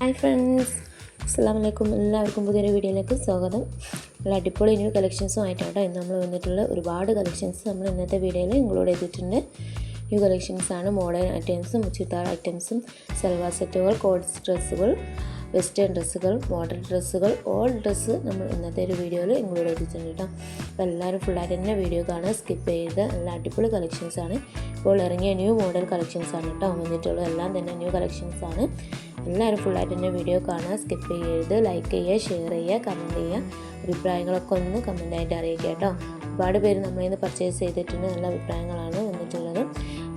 Hi friends. അസ്സാം വലൈക്കും എല്ലാവർക്കും പുതിയൊരു വീഡിയോയിലേക്ക് സ്വാഗതം. നല്ല അടിപൊളി ന്യൂ കളക്ഷൻസുമായിട്ടാണ് ഇന്ന് നമ്മൾ വന്നിട്ടുള്ള ഒരുപാട് കളക്ഷൻസ് നമ്മൾ ഇന്നത്തെ വീഡിയോയിൽ ഇൻക്ലൂഡ് ചെയ്തിട്ടുണ്ട്. ന്യൂ കളക്ഷൻസ് ആണ് മോഡേൺ ഐറ്റംസും ചുരിദാർ ഐറ്റംസും സൽവാർ സെറ്റുകൾ കോഡ്സ് ഡ്രസ്സുകൾ വെസ്റ്റേൺ ഡ്രസ്സുകൾ മോഡേൺ ഡ്രസ്സുകൾ ഓൾ ഡ്രസ്സ് നമ്മൾ ഇന്നത്തെ ഒരു വീഡിയോയിൽ ഇൻക്ലൂഡ് ചെയ്തിട്ടുണ്ട് കേട്ടോ. അപ്പോൾ എല്ലാവരും ഫുള്ളായിട്ട് തന്നെ വീഡിയോ കാണുക സ്കിപ്പ് ചെയ്ത് നല്ല അടിപൊളി കളക്ഷൻസ് ആണ്. ഇപ്പോൾ ഇറങ്ങിയ ന്യൂ മോഡൽ കളക്ഷൻസ് ആണ് കേട്ടോ വന്നിട്ടുള്ളത്. എല്ലാം തന്നെ ന്യൂ കളക്ഷൻസ് ആണ്. എല്ലാവരും ഫുള്ളായിട്ട് എന്റെ വീഡിയോ കാണുക. സ്കിപ്പ് ചെയ്യരുത്. ലൈക്ക് ചെയ്യുക ഷെയർ ചെയ്യുക കമന്റ് ചെയ്യുക. അഭിപ്രായങ്ങളൊക്കെ ഒന്ന് കമന്റായിട്ട് അറിയിക്കുക കേട്ടോ. ഒരുപാട് പേര് നമ്മളിൽ നിന്ന് പർച്ചേസ് ചെയ്തിട്ടുണ്ട്. നല്ല അഭിപ്രായങ്ങളാണ് വന്നിട്ടുള്ളത്.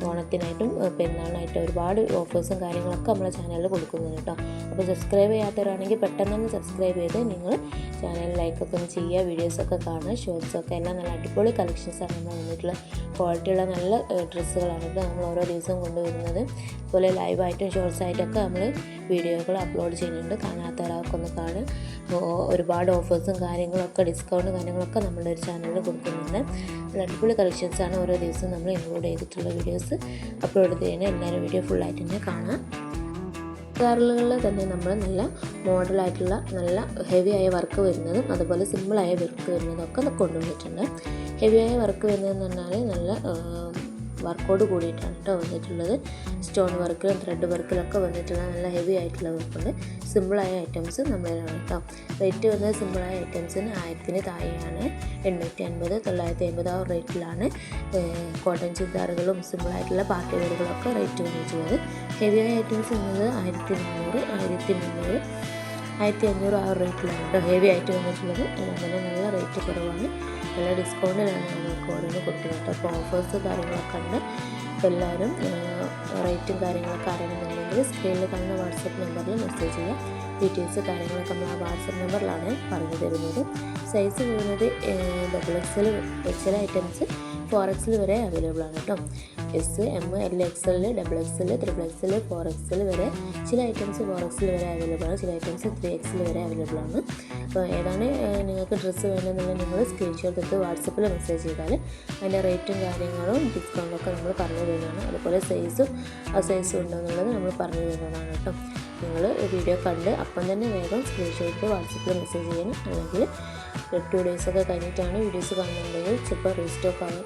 ഓണത്തിനായിട്ടും പെരുന്നാളിനായിട്ടും ഒരുപാട് ഓഫേഴ്സും കാര്യങ്ങളൊക്കെ നമ്മളെ ചാനലിൽ കൊടുക്കുന്നുണ്ട് കേട്ടോ. അപ്പോൾ സബ്സ്ക്രൈബ് ചെയ്യാത്തവരാണെങ്കിൽ പെട്ടെന്ന് തന്നെ സബ്സ്ക്രൈബ് ചെയ്ത് നിങ്ങൾ ചാനൽ ലൈക്കൊക്കെ ഒന്ന് ചെയ്യുക വീഡിയോസൊക്കെ കാണുക ഷോർട്സൊക്കെ എല്ലാം നല്ല അടിപൊളി കളക്ഷൻസാണ് നമ്മൾ വന്നിട്ടുള്ള ക്വാളിറ്റിയുള്ള നല്ല ഡ്രസ്സുകളാണ് ഇപ്പോൾ നമ്മൾ ഓരോ ദിവസവും കൊണ്ടുവരുന്നത്. അതുപോലെ ലൈവായിട്ടും ഷോർട്സായിട്ടൊക്കെ നമ്മൾ വീഡിയോകൾ അപ്ലോഡ് ചെയ്യുന്നുണ്ട്. കാണാത്തവരൊക്കെ ഒന്ന് കാണും ഒരുപാട് ഓഫേഴ്സും കാര്യങ്ങളൊക്കെ ഡിസ്കൗണ്ട് കാര്യങ്ങളൊക്കെ നമ്മുടെ ഒരു ചാനലിൽ കൊടുക്കുന്നുണ്ട്. അടിപൊളി കളക്ഷൻസാണ് ഓരോ ദിവസവും നമ്മൾ ഇൻക്ലൂഡ് ചെയ്തിട്ടുള്ള വീഡിയോസ് അപ്ലോഡ് ചെയ്യുന്നത് എല്ലാവരും വീഡിയോ ഫുള്ളായിട്ട് തന്നെ കാണാം. കാറുകളിൽ തന്നെ നമ്മൾ നല്ല മോഡലായിട്ടുള്ള നല്ല ഹെവി ആയ വർക്ക് വരുന്നതും അതുപോലെ സിമ്പിളായ വർക്ക് വരുന്നതും ഒക്കെ കൊണ്ടുവന്നിട്ടുണ്ട്. ഹെവി ആയ വർക്ക് വരുന്നതെന്ന് പറഞ്ഞാൽ നല്ല വർക്കോട് കൂടിയിട്ടാണ് കേട്ടോ വന്നിട്ടുള്ളത്. സ്റ്റോൺ വർക്കിലും ത്രെഡ് വർക്കിലൊക്കെ വന്നിട്ടുള്ള നല്ല ഹെവി ആയിട്ടുള്ള വർക്കുണ്ട് സിമ്പിളായ ഐറ്റംസ് നമ്മളിലാണ് കേട്ടോ റേറ്റ് വന്നത് സിമ്പിളായ ഐറ്റംസിന് ആയിരത്തിന് താഴെയാണ്. എണ്ണൂറ്റി അൻപത് തൊള്ളായിരത്തി അമ്പത് ആ റേറ്റിലാണ് കോട്ടൺ ചുരിദാറുകളും സിമ്പിളായിട്ടുള്ള പാർട്ടി വെയറുകളൊക്കെ റേറ്റ് വന്നിട്ടുള്ളത്. ഹെവി ആയ ഐറ്റംസ് എന്നത് ആയിരത്തി മുന്നൂറ് ആയിരത്തി മുന്നൂറ് ആയിരത്തി അഞ്ഞൂറ് ആ റേറ്റിലാണ് കേട്ടോ ഹെവി ആയിട്ട് വന്നിട്ടുള്ളത്. അങ്ങനെ നല്ല റേറ്റ് കുറവാണ്. നല്ല ഡിസ്കൗണ്ടിലാണ് ഞങ്ങൾക്ക് ഓരോന്ന് കൊടുക്കുന്നത്. അപ്പോൾ ഓഫേഴ്സ് കാര്യങ്ങളൊക്കെ ഉണ്ട്. എല്ലാവരും റേറ്റും കാര്യങ്ങളൊക്കെ അറിയണമെന്നുണ്ടെങ്കിൽ സ്ക്രീനിൽ കാണുന്ന വാട്സപ്പ് നമ്പറിൽ മെസ്സേജ് ചെയ്യുക ഡീറ്റെയിൽസ് കാര്യങ്ങളൊക്കെ നമ്മൾ ആ വാട്സപ്പ് നമ്പറിലാണ് പറഞ്ഞു തരുന്നത്. സൈസ് വരുന്നത് double XL XL items four XL വരെ അവൈലബിൾ ആണ് കേട്ടോ. S M L X L double X L triple XL four X L വരെ ചില ഐറ്റംസ് ഫോർ എക്സൽ വരെ അവൈലബിൾ ആണ്. ചില ഐറ്റംസ് ത്രീ എക്സൽ വരെ അവൈലബിൾ ആണ്. അപ്പോൾ ഏതാണ് നിങ്ങൾക്ക് ഡ്രസ്സ് വേണമെന്നുണ്ടെങ്കിൽ നിങ്ങൾ സ്ക്രീൻഷോട്ട് എടുത്ത് വാട്സപ്പിൽ മെസ്സേജ് ചെയ്താൽ അതിന്റെ റേറ്റും കാര്യങ്ങളും ഡിസ്കൗണ്ടൊക്കെ നമ്മൾ പറഞ്ഞു തരുന്നതാണ്. അതുപോലെ സൈസും ആ സൈസും ഉണ്ടോ എന്നുള്ളത് നമ്മൾ പറഞ്ഞു തരുന്നതാണ് കേട്ടോ. നിങ്ങൾ വീഡിയോ കണ്ട് അപ്പം തന്നെ വേഗം സ്ക്രീൻഷോട്ട് വാട്സപ്പിൽ മെസ്സേജ് ചെയ്യണം. അല്ലെങ്കിൽ ടു ഡേയ്സൊക്കെ കഴിഞ്ഞിട്ടാണ് വീഡിയോസ് കാണുന്നുണ്ടെങ്കിൽ ചിലപ്പോൾ റീസ്റ്റോക്ക് ആവും.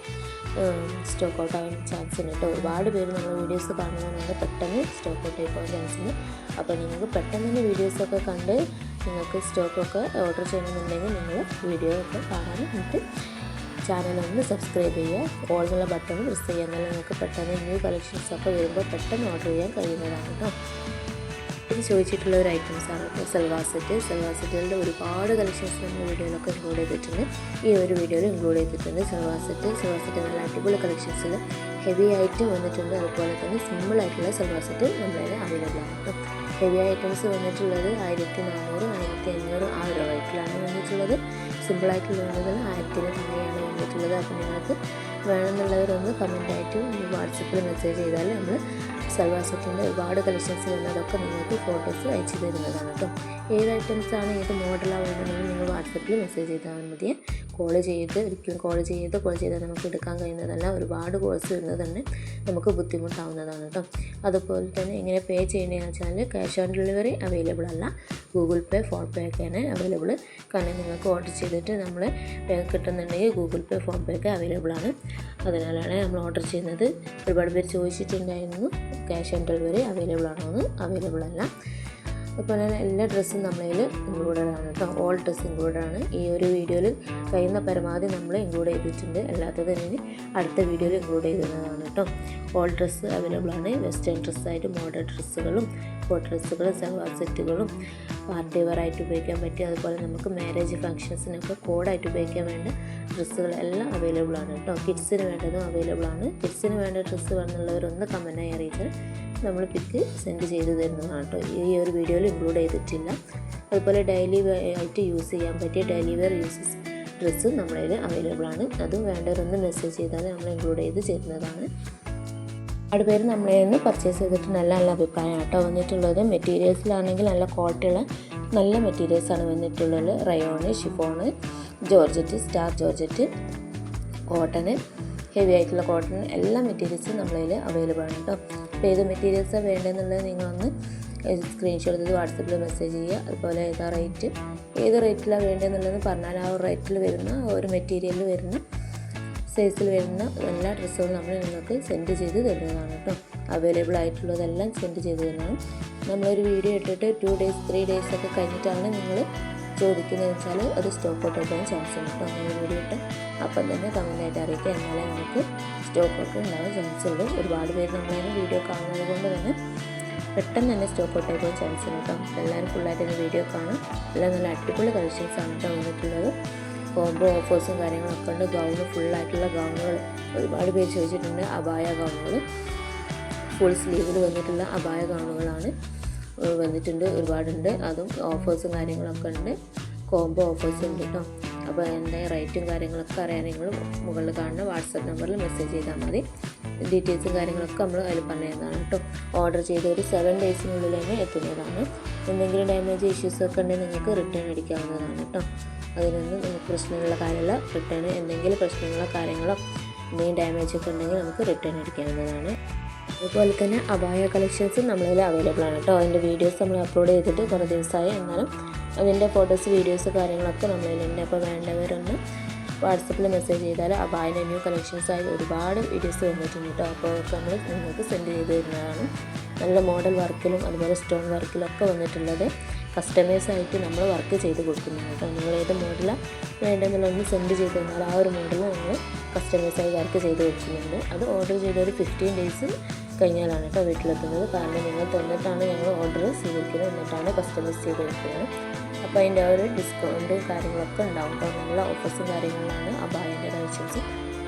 സ്റ്റോക്ക് ഔട്ട് ആകാൻ ചാൻസ് ഉണ്ട്. കേട്ടോ ഒരുപാട് പേര് നമ്മൾ വീഡിയോസ് കാണുന്നതുകൊണ്ട് പെട്ടെന്ന് സ്റ്റോക്ക് ഔട്ട് ആയി പോകാൻ ചാൻസ് ഉണ്ട്. അപ്പോൾ നിങ്ങൾക്ക് പെട്ടെന്ന് തന്നെ വീഡിയോസൊക്കെ കണ്ട് നിങ്ങൾക്ക് സ്റ്റോക്കൊക്കെ ഓർഡർ ചെയ്യണമെന്നുണ്ടെങ്കിൽ നിങ്ങൾ വീഡിയോ ഒക്കെ കാണാൻ എന്നിട്ട് ചാനൽ ഒന്ന് സബ്സ്ക്രൈബ് ചെയ്യുക. ഓൾ ബട്ടൺ പ്രസ് ചെയ്യുക. എന്നാലും നിങ്ങൾക്ക് പെട്ടെന്ന് ന്യൂ കളക്ഷൻസ് ഒക്കെ വരുമ്പോൾ പെട്ടെന്ന് ഓർഡർ ചെയ്യാൻ കഴിയുന്നതാണ് കേട്ടോ ഇത് ചോദിച്ചിട്ടുള്ള ഒരു ഐറ്റംസ് ആണ്. സൽവാർ സെറ്റ് സൽവാർ സെറ്റുകളുടെ ഒരുപാട് കളക്ഷൻസ് നമ്മൾ വീഡിയോയിലൊക്കെ ഇൻക്ലൂഡ് ചെയ്തിട്ടുണ്ട്. ഈ ഒരു വീഡിയോയിൽ ഇൻക്ലൂഡ് ചെയ്തിട്ടുണ്ട് സൽവാർ സെറ്റ് സൽവാർ സെറ്റ് നല്ല അടിപൊളി കളക്ഷൻസിൽ ഹെവി ആയിട്ട് വന്നിട്ടുണ്ട്. അതുപോലെ തന്നെ സിമ്പിൾ ആയിട്ടുള്ള സൽവാർ സെറ്റ് നമ്മളതിൽ അവൈലബിൾ ആണ്. ഹെവി ഐറ്റംസ് വന്നിട്ടുള്ളത് ആയിരത്തി നാനൂറ് ആയിരത്തി അഞ്ഞൂറ് ആ ഒരു റേറ്റിലാണ് വന്നിട്ടുള്ളത്. സിമ്പിളായിട്ടുള്ള ആളുകൾ ആയിരത്തിന് താഴെയാണ് വന്നിട്ടുള്ളത് അപ്പോൾ നിങ്ങൾക്ക് വേണമെന്നുള്ളവരൊന്ന് കമന്റായിട്ട് വാട്സപ്പിൽ മെസ്സേജ് ചെയ്താൽ നമ്മൾ സൽവാർ സെറ്റിന്റെ ഒരുപാട് കളക്ഷൻസ് വന്നതൊക്കെ നിങ്ങൾക്ക് ഫോട്ടോസ് അയച്ചു തരുന്നതാണ് കേട്ടോ. ഏത് ഐറ്റംസാണ് ഏത് മോഡലാണ് നിങ്ങൾ വാട്സപ്പിൽ മെസ്സേജ് ചെയ്താൽ മതി കോൾ ചെയ്ത് ഒരിക്കലും കോൾ ചെയ്ത് കോൾ ചെയ്ത് നമുക്ക് എടുക്കാൻ കഴിയുന്നതല്ല. ഒരുപാട് കോഴ്സ് കോൾസ് തന്നെ നമുക്ക് ബുദ്ധിമുട്ടാവുന്നതാണ് കേട്ടോ അതുപോലെ തന്നെ എങ്ങനെ പേ ചെയ്യേണ്ടതെന്ന് വെച്ചാൽ ക്യാഷ് ഓൺ ഡെലിവറി അവൈലബിൾ അല്ല. ഗൂഗിൾ പേ ഫോൺ പേ ഒക്കെയാണ് അവൈലബിൾ കാരണം നിങ്ങൾക്ക് ഓർഡർ ചെയ്തിട്ട് നമ്മൾ കിട്ടുന്നുണ്ടെങ്കിൽ ഗൂഗിൾ പേ ഫോൺ പേ ഒക്കെ അവൈലബിൾ ആണ്. അതിനാലാണ് നമ്മൾ ഓർഡർ ചെയ്യുന്നത്. ഒരുപാട് പേര് ചോദിച്ചിട്ടുണ്ടായിരുന്നു ക്യാഷ് ഓൺ ഡെലിവറി അവൈലബിൾ ആണോ എന്ന്? അവൈലബിൾ അല്ല. അതുപോലെ തന്നെ എല്ലാ ഡ്രസ്സും നമ്മളതിൽ ഇൻക്ലൂഡഡ് ആണ് കേട്ടോ ഓൾ ഡ്രസ്സ് ഇൻക്ലൂഡഡ് ആണ്. ഈ ഒരു വീഡിയോയിൽ കഴിയുന്ന പരമാവധി നമ്മൾ ഇൻക്ലൂഡ് ചെയ്തിട്ടുണ്ട്. അല്ലാത്തത് ഇനി അടുത്ത വീഡിയോയിൽ ഇൻക്ലൂഡ് ചെയ്യുന്നതാണ് കേട്ടോ ഓൾ ഡ്രസ്സ് അവൈലബിൾ ആണ്. വെസ്റ്റേൺ ഡ്രസ്സായിട്ട് മോഡേൺ ഡ്രസ്സുകളും കോട്ട് ഡ്രസ്സുകളും സൽവാർ സെറ്റുകളും പാർട്ടി വെയർ ആയിട്ട് ഉപയോഗിക്കാൻ പറ്റിയ അതുപോലെ നമുക്ക് മാരേജ് ഫംഗ്ഷൻസിനൊക്കെ കോഡായിട്ട് ഉപയോഗിക്കാൻ വേണ്ട ഡ്രസ്സുകളെല്ലാം അവൈലബിൾ ആണ് കേട്ടോ കിഡ്സിന് വേണ്ടതും അവൈലബിൾ ആണ്. കിഡ്സിന് വേണ്ട ഡ്രസ്സ് വേണമെന്നുള്ളവരൊന്ന് കമന്റായി അറിയിച്ചാൽ നമ്മൾ പിക്ക് സെൻഡ് ചെയ്ത് തരുന്നതാണ് കേട്ടോ. ഈ ഒരു വീഡിയോയിൽ ഇൻക്ലൂഡ് ചെയ്തിട്ടില്ല. അതുപോലെ ഡെയിലി ആയിട്ട് യൂസ് ചെയ്യാൻ പറ്റിയ ഡെയിലി വെയർ യൂസസ് ഡ്രസ്സും കയ്യിൽ അവൈലബിൾ ആണ്. അതും വേണ്ടവരൊന്ന് മെസ്സേജ് ചെയ്താൽ നമ്മൾ ഇൻക്ലൂഡ് ചെയ്ത് ചെയ്യുന്നതാണ് ഒരുപാട് പേര് നമ്മളെ നിന്ന് പർച്ചേസ് ചെയ്തിട്ട് നല്ല നല്ല അഭിപ്രായമാണ് കേട്ടോ വന്നിട്ടുള്ളത്. മെറ്റീരിയൽസിലാണെങ്കിൽ നല്ല ക്വാളിറ്റിയുള്ള നല്ല മെറ്റീരിയൽസാണ് വന്നിട്ടുള്ളത്. Rayon chiffon georgette star georgette cotton heavy ആയിട്ടുള്ള കോട്ടൺ എല്ലാ മെറ്റീരിയൽസും നമ്മളതിൽ അവൈലബിൾ ആണ് കേട്ടോ. അപ്പോൾ ഏത് മെറ്റീരിയൽസാണ് വേണ്ടതെന്നുള്ളത് നിങ്ങളൊന്ന് സ്ക്രീൻഷോട്ട് ചെയ്ത് വാട്സപ്പിൽ മെസ്സേജ് ചെയ്യുക. അതുപോലെ ഏതാ റേറ്റ് ഏത് റേറ്റിലാണ് വേണ്ടതെന്നുള്ളത് പറഞ്ഞാൽ ആ റേറ്റിൽ വരുന്ന ഒരു മെറ്റീരിയലിൽ വരുന്ന സൈസിൽ വരുന്ന എല്ലാ ഡ്രസ്സുകളും നമ്മൾ നിങ്ങൾക്ക് സെൻഡ് ചെയ്ത് തരുന്നതാണ് കേട്ടോ. അവൈലബിൾ ആയിട്ടുള്ളതെല്ലാം സെൻഡ് ചെയ്ത് തരുന്നതാണ്. നമ്മളൊരു വീഡിയോ ഇട്ടിട്ട് ടു ഡേയ്സ് ത്രീ ഡേയ്സ് ഒക്കെ കഴിഞ്ഞിട്ടാണ് നിങ്ങൾ ചോദിക്കുന്നത് വെച്ചാൽ അത് സ്റ്റോക്ക് ഔട്ട് ആക്കാൻ ചാൻസ് ഉണ്ട്. അങ്ങനെ വീഡിയോ ഇട്ട് അപ്പം തന്നെ കമന്റായിട്ട് അറിയിക്കുക. എന്നാലേ നമുക്ക് സ്റ്റോക്ക് ഔട്ട് ഉണ്ടാകാൻ ചാൻസ് ഉള്ളൂ. ഒരുപാട് പേര് നമ്മളതിന് വീഡിയോ കാണുന്നത് കൊണ്ട് തന്നെ പെട്ടെന്ന് തന്നെ സ്റ്റോക്ക് ഔട്ട് ആക്കാൻ ചാൻസ് ഉണ്ട് എല്ലാവരും ഫുള്ളായിട്ട് തന്നെ വീഡിയോ കാണും. എല്ലാം നല്ല അടിപൊളി കളക്ഷൻസ് ആണ് കേട്ടോ വന്നിട്ടുള്ളത്. കോംബോ ഓഫേഴ്സും കാര്യങ്ങളൊക്കെ ഉണ്ട്. ഗൗണ് ഫുള്ളായിട്ടുള്ള ഗൗണുകൾ ഒരുപാട് പേര് ചോദിച്ചിട്ടുണ്ട്. അബായ ഗൗണുകൾ ഫുൾ സ്ലീവിൽ വന്നിട്ടുള്ള അബായ ഗൗണുകളാണ് വന്നിട്ടുണ്ട് ഒരുപാടുണ്ട്. അതും ഓഫേഴ്സും കാര്യങ്ങളൊക്കെ ഉണ്ട്. കോംബോ ഓഫേഴ്സ് ഉണ്ട് കേട്ടോ അപ്പോൾ എന്റെ റേറ്റും കാര്യങ്ങളൊക്കെ അറിയാൻ നിങ്ങൾ മുകളിൽ കാണുന്ന വാട്സപ്പ് നമ്പറിൽ മെസ്സേജ് ചെയ്താൽ മതി. ഡീറ്റെയിൽസും കാര്യങ്ങളൊക്കെ നമ്മൾ അതിൽ പറഞ്ഞതാണ് കേട്ടോ ഓർഡർ ചെയ്ത ഒരു സെവൻ ഡേയ്സിനുള്ളിൽ തന്നെ എത്തുന്നതാണ്. എന്തെങ്കിലും ഡാമേജ് ഇഷ്യൂസ് ഒക്കെ ഉണ്ടെങ്കിൽ നിങ്ങൾക്ക് റിട്ടേൺ അടിക്കാവുന്നതാണ് കേട്ടോ അതിനൊന്നും നമുക്ക് പ്രശ്നമുള്ള കാര്യമില്ല. റിട്ടേൺ എന്തെങ്കിലും പ്രശ്നങ്ങളോ കാര്യങ്ങളോ എന്തെങ്കിലും ഡാമേജ് ഒക്കെ ഉണ്ടെങ്കിൽ നമുക്ക് റിട്ടേൺ അടിക്കാവുന്നതാണ്. അതുപോലെ തന്നെ അബായ കളക്ഷൻസ് നമ്മളതിൽ അവൈലബിൾ ആണ് കേട്ടോ. അതിന്റെ വീഡിയോസ് നമ്മൾ അപ്ലോഡ് ചെയ്തിട്ട് കുറേ ദിവസമായി എന്നാലും അതിന്റെ ഫോട്ടോസ് വീഡിയോസ് കാര്യങ്ങളൊക്കെ നമ്മളതിലുണ്ട് അപ്പോൾ വേണ്ടവരൊന്ന് വാട്സപ്പിൽ മെസ്സേജ് ചെയ്താൽ അബായന്റെ ന്യൂ കളക്ഷൻസ് ആയി ഒരുപാട് വീഡിയോസ് വന്നിട്ടുണ്ട് കേട്ടോ. അപ്പോൾ നമ്മൾ നിങ്ങൾക്ക് സെൻഡ് ചെയ്ത് തരുന്നതാണ്. നല്ല മോഡൽ വർക്കിലും അതുപോലെ സ്റ്റോൺ വർക്കിലൊക്കെ വന്നിട്ടുള്ളത്. കസ്റ്റമേഴ്സ് ആയിട്ട് നമ്മൾ വർക്ക് ചെയ്ത് കൊടുക്കുന്നത് കേട്ടോ. നിങ്ങൾ ഏത് മോഡലാണ് വേണ്ടതെന്നുള്ളതൊന്ന് സെൻഡ് ചെയ്ത് തന്നാൽ ആ ഒരു മോഡൽ നമ്മൾ കസ്റ്റമേഴ്സായി വർക്ക് ചെയ്ത് കൊടുക്കുന്നുണ്ട്. അത് ഓർഡർ ചെയ്ത ഒരു ഫിഫ്റ്റീൻ ഡേയ്സ് കഴിഞ്ഞാലാണ് കേട്ടോ വീട്ടിലെത്തുന്നത്. കാരണം നിങ്ങൾ തന്നിട്ടാണ് ഞങ്ങൾ ഓർഡർ സ്വീകരിക്കുന്നത്. എന്നിട്ടാണ് കസ്റ്റമൈസ് ചെയ്ത് കൊടുക്കുന്നത്. അപ്പോൾ അതിന്റെ ആ ഒരു ഡിസ്കൗണ്ട് കാര്യങ്ങളൊക്കെ ഉണ്ടാവും അപ്പോൾ നല്ല ഓഫേഴ്സും കാര്യങ്ങളിലാണ് അബായന്റെ കളക്ഷൻസ്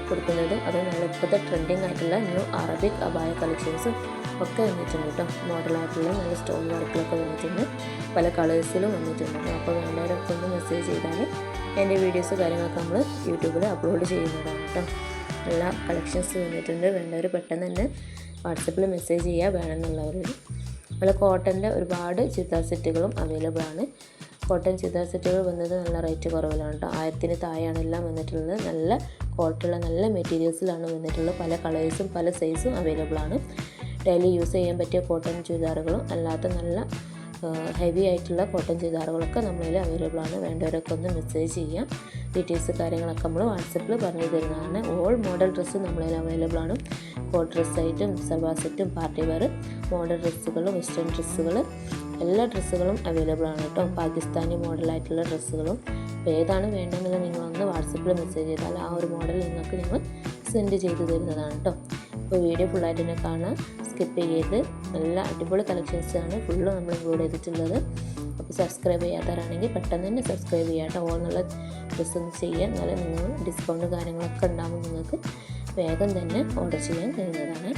കൊടുക്കുന്നത്. അത് നല്ല ഇപ്പോഴത്തെ ട്രെൻഡിങ് ആയിട്ടുള്ള ന്യൂ അറബിക് അബായ കളക്ഷൻസും ഒക്കെ വന്നിട്ടുണ്ട് കേട്ടോ. മോഡലായിട്ടുള്ള നല്ല സ്റ്റോൺ വർക്കിലൊക്കെ വന്നിട്ടുണ്ട്. പല കളേഴ്സിലും വന്നിട്ടുണ്ട്. അപ്പോൾ വേണ്ടവരൊക്കെ ഒന്ന് മെസ്സേജ് ചെയ്താൽ എന്റെ വീഡിയോസ് കാര്യങ്ങളൊക്കെ നമ്മൾ യൂട്യൂബിൽ അപ്ലോഡ് ചെയ്യുന്നതാണ് കേട്ടോ. എല്ലാ കളക്ഷൻസ് വന്നിട്ടുണ്ട്. വേണ്ടവർ പെട്ടെന്ന് തന്നെ വാട്സപ്പിൽ മെസ്സേജ് ചെയ്യുക വേണമെന്നുള്ളവർ അതുപോലെ കോട്ടന്റെ ഒരുപാട് ചുരിദാർ സെറ്റുകളും അവൈലബിൾ ആണ്. കോട്ടൺ ചുരിദാർ സെറ്റുകൾ വന്നത് നല്ല റേറ്റ് കുറവിലാണ് കേട്ടോ. ആയിരത്തിന് താഴെയാണ് എല്ലാം വന്നിട്ടുള്ളത്. നല്ല കോട്ടുള്ള നല്ല മെറ്റീരിയൽസിലാണ് വന്നിട്ടുള്ളത്. പല കളേഴ്സും പല സൈസും അവൈലബിൾ ആണ്. ഡെയിലി യൂസ് ചെയ്യാൻ പറ്റിയ കോട്ടൺ ചുരിദാറുകളും അല്ലാത്ത നല്ല ഹെവി ആയിട്ടുള്ള കോട്ടൺ ചുരിദാറുകളൊക്കെ നമ്മളിൽ അവൈലബിൾ ആണ്. വേണ്ടവരൊക്കെ ഒന്ന് മെസ്സേജ് ചെയ്യാം. ഡീറ്റെയിൽസ് കാര്യങ്ങളൊക്കെ നമ്മൾ വാട്സപ്പിൽ പറഞ്ഞു തരുന്നതാണ്. ഓൾ മോഡൽ ഡ്രസ്സ് നമ്മളിൽ അവൈലബിൾ ആണ്. കോട്ട് ഡ്രസ്സായിട്ടും സൽവാർ സെറ്റും പാർട്ടി വെയർ മോഡൽ ഡ്രസ്സുകളും വെസ്റ്റേൺ ഡ്രസ്സുകൾ എല്ലാ ഡ്രസ്സുകളും അവൈലബിൾ ആണ് കേട്ടോ. പാകിസ്ഥാനി മോഡലായിട്ടുള്ള ഡ്രസ്സുകളും. അപ്പോൾ ഏതാണ് വേണ്ടതെന്നുള്ളത് നിങ്ങളൊന്ന് വാട്സപ്പിൽ മെസ്സേജ് ചെയ്താൽ ആ ഒരു മോഡൽ നിങ്ങൾക്ക് ഞങ്ങൾ സെൻഡ് ചെയ്തു തരുന്നതാണ് കേട്ടോ. അപ്പോൾ വീഡിയോ ഫുള്ളായിട്ട് തന്നെ കാണാം. സ്കിപ്പ് ചെയ്ത് നല്ല അടിപൊളി കളക്ഷൻസ് ആണ് ഫുള്ള് നമ്മൾ ഇൻക്ലൂഡ് ചെയ്തിട്ടുള്ളത് അപ്പോൾ സബ്സ്ക്രൈബ് ചെയ്യാത്തവരാണെങ്കിൽ പെട്ടെന്ന് തന്നെ സബ്സ്ക്രൈബ് ചെയ്യാട്ടോ ഓൾ എന്നുള്ള ഡ്രസ്സ് ഒന്ന് എന്നാലും നിങ്ങൾ ഡിസ്കൗണ്ട് കാര്യങ്ങളൊക്കെ ഉണ്ടാകുമ്പോൾ നിങ്ങൾക്ക് വേഗം തന്നെ ഓർഡർ ചെയ്യാൻ കഴിയുന്നതാണ്.